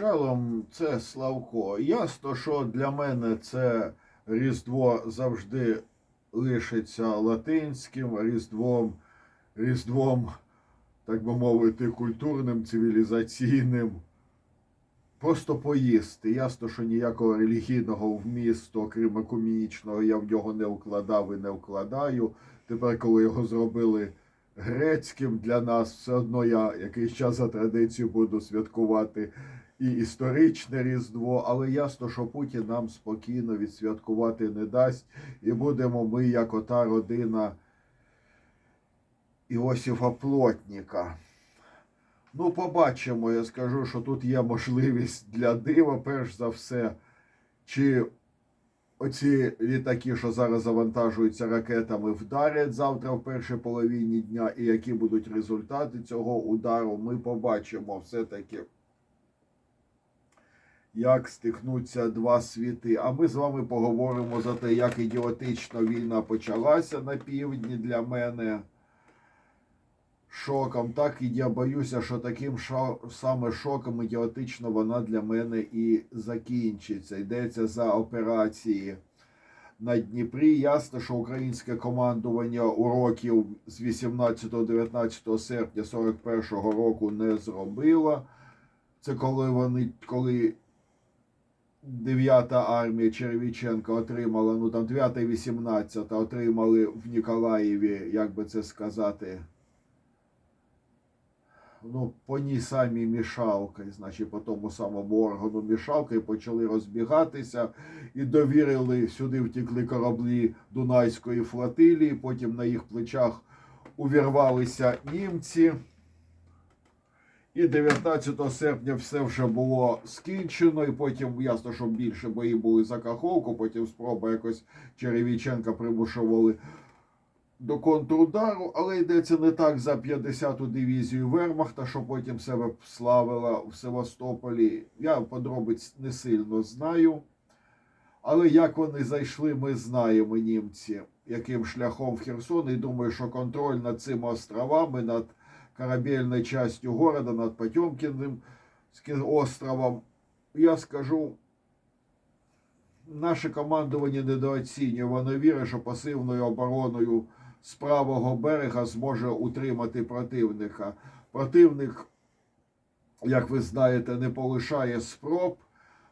Шалом це Славко. Ясно, що для мене це Різдво завжди лишиться латинським різдвом, різдвом, так би мовити, культурним, цивілізаційним. Просто поїсти. Ясно, що ніякого релігійного вмісту, окрім екумінічного, я в нього не вкладав і не вкладаю. Тепер, коли його зробили грецьким для нас, все одно я якийсь час за традицією буду святкувати і історичне Різдво, але ясно, що Путін нам спокійно відсвяткувати не дасть, і будемо ми, як ота родина Іосифа Плотніка. Ну, побачимо. Я скажу, що тут є можливість для дива, перш за все, чи оці літаки, що зараз завантажуються ракетами, вдарять завтра в першій половині дня, і які будуть результати цього удару, ми побачимо все-таки. Як стикнуться два світи. А ми з вами поговоримо за те, як ідіотично війна почалася на півдні для мене шоком. Так і я боюся, що таким шо, саме шоком ідіотично вона для мене і закінчиться. Йдеться за операції на Дніпрі. Ясно, що українське командування уроків з 18-19 серпня 41-го року не зробило. Це коли вони коли. 9-та армія Черевіченка отримала, ну там 9 і 18 отримали в Ніколаєві, як би це сказати, ну, по ній самій мішалки, значить, по тому самому органу мішалки, почали розбігатися і довірили сюди втекли кораблі Дунайської флотилії, потім на їх плечах увірвалися німці. І 19 серпня все вже було скінчено, і потім ясно, що більше бої були за Каховку, потім спроба якось Черевіченка примушували до контрудару, але йдеться не так за 50-ту дивізію Вермахта, що потім себе славила в Севастополі. Я подробиць не сильно знаю. Але як вони зайшли, ми знаємо німці, яким шляхом в Херсон. І думаю, що контроль над цими островами, над корабельной частью города над Потемкиным островом. Я скажу, наше командування недооцінює. Воно вірить, що пасивною обороною з правого берега зможе утримати противника. Противник, як ви знаєте, не полишає спроб.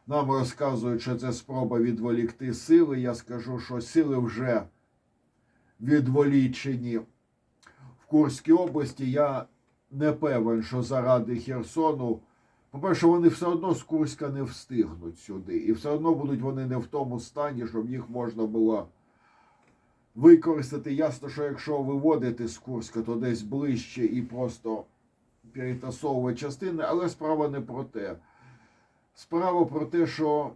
Нам розказують, що це спроба відволікти сили. Я скажу, що сили вже відволічені. В Курській області я не певен, що заради Херсону. По-перше, вони все одно з Курська не встигнуть сюди. І все одно будуть вони не в тому стані, щоб їх можна було використати. Ясно, що якщо виводити з Курська, то десь ближче і просто перетасовувати частини, але справа не про те. Справа про те, що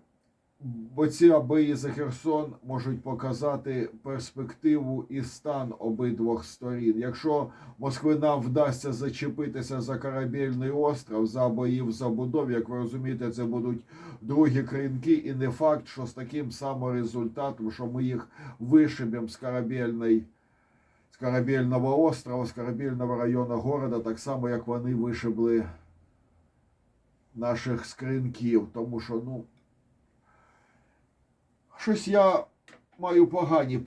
Оці бої за Херсон можуть показати перспективу і стан обидвох сторін. Якщо Москвинам вдасться зачепитися за корабельний остров, за бої в забудові, як ви розумієте, це будуть другі кринки, і не факт, що з таким самим результатом, що ми їх вишибемо з корабельної. З корабельного острова, з корабельного району города, так само, як вони вишибли наших скринків. Тому що, ну. Щось я маю погані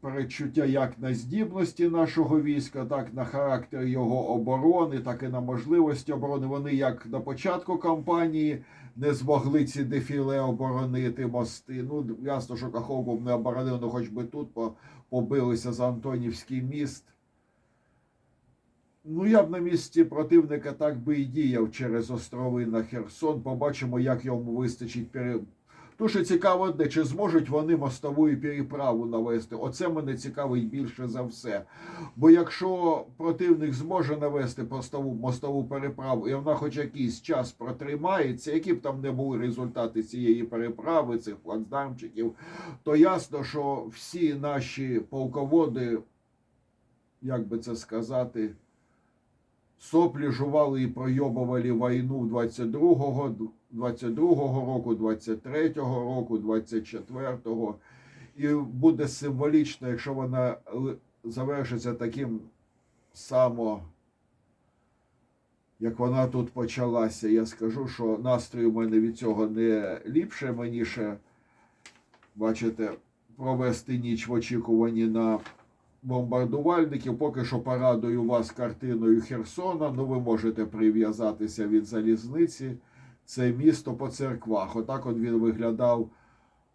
перечуття як на здібності нашого війська, так на характер його оборони, так і на можливості оборони. Вони як на початку кампанії не змогли ці дефіле оборонити мости. Ну, ясно, що Каховку не оборонив, ну хоч би тут побилися за Антонівський міст. Ну, я б на місці противника так би і діяв через острови на Херсон. Побачимо, як йому вистачить Дуже цікаво, одне, чи зможуть вони мостову переправу навести. Оце мене цікавить більше за все. Бо якщо противник зможе навести мостову, мостову переправу, і вона хоч якийсь час протримається, які б там не були результати цієї переправи, цих плацдармчиків, то ясно, що всі наші полководи, як би це сказати, соплі жували і пройобували війну 22-го 22-го року, 23-го року, 24-го. І буде символічно, якщо вона завершиться таким само як вона тут почалася, я скажу, що настрій у мене від цього не ліпше. Мені ще, бачите, провести ніч в очікуванні на бомбардувальників. Поки що порадую вас картиною Херсона. Ну, ви можете прив'язатися від залізниці. Це місто по церквах. Отак от він виглядав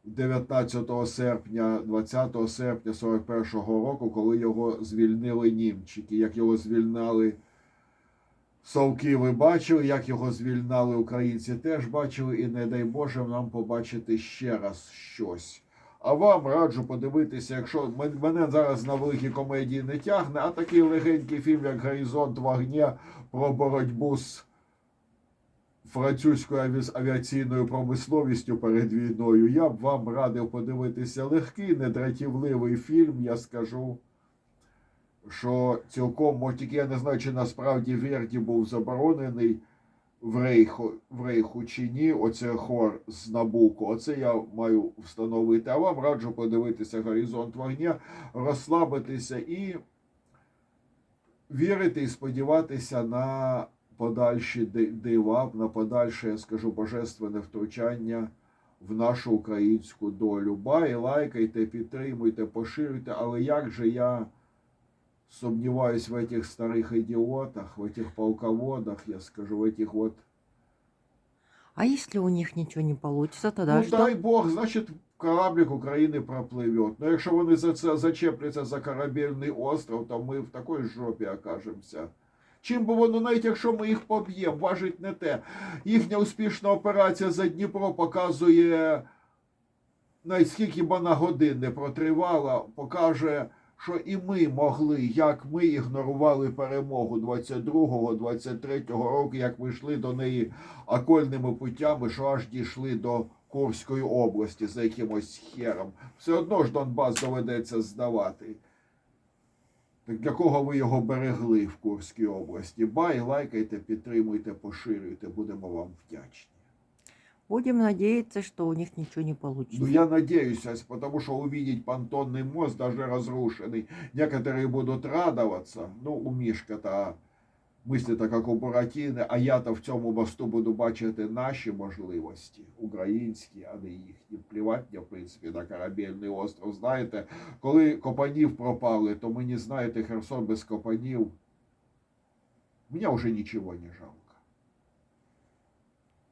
19 серпня, 20 серпня 41-го року, коли його звільнили німчики. Як його звільнали совки, ви бачили, як його звільнали українці, теж бачили, і не дай Боже нам побачити ще раз щось. А вам раджу подивитися, якщо мене зараз на великі комедії не тягне, а такий легенький фільм, як Горизонт вогня про боротьбу з французькою аві- авіаційною промисловістю перед війною. Я б вам радив подивитися легкий, недратівливий фільм. Я скажу, що цілком, тільки я не знаю, чи насправді Верді був заборонений в Рейху, в Рейху чи ні. Оце хор з Набуко. Оце я маю встановити. А вам раджу подивитися горизонт вогня, розслабитися і вірити і сподіватися на подальші ди- дива, на подальше, я скажу, божественне втручання в нашу українську долю. Бай, лайкайте, підтримуйте, поширюйте, але як же я сомневаюсь в этих старых идиотах, в этих полководах, я скажу, в этих вот... А если у них ничего не получится, тогда ну, что? дай Бог, значить, кораблик України пропливет. Ну, якщо вони за це зачепляться за корабельний остров, то ми в такій жопі окажемося. Чим би воно, навіть якщо ми їх поб'ємо, важить не те. Їхня успішна операція за Дніпро показує, навіть скільки б вона годин протривала, покаже, що і ми могли, як ми ігнорували перемогу 22-го, 23-го року, як ми йшли до неї окольними путями, що аж дійшли до Курської області за якимось хером. Все одно ж Донбас доведеться здавати. Так для кого ви його берегли в Курській області? Бай, лайкайте, підтримуйте, поширюйте, будемо вам вдячні. Будем надеяться, что у них ничего не получится. Ну, я надеюсь, а потому что увидеть понтонный мост, даже разрушенный, некоторые будут радоваться. Ну, у Мішка-то мислить як Буратіни, а я-то в цьому мосту буду бачити наші можливості, українські, а не їхні. Плівать мені, в принципі, на корабельний остров. Знаєте, коли Копанів пропали, то мені, знаєте, Херсон без Копанів, мені вже нічого не жалко.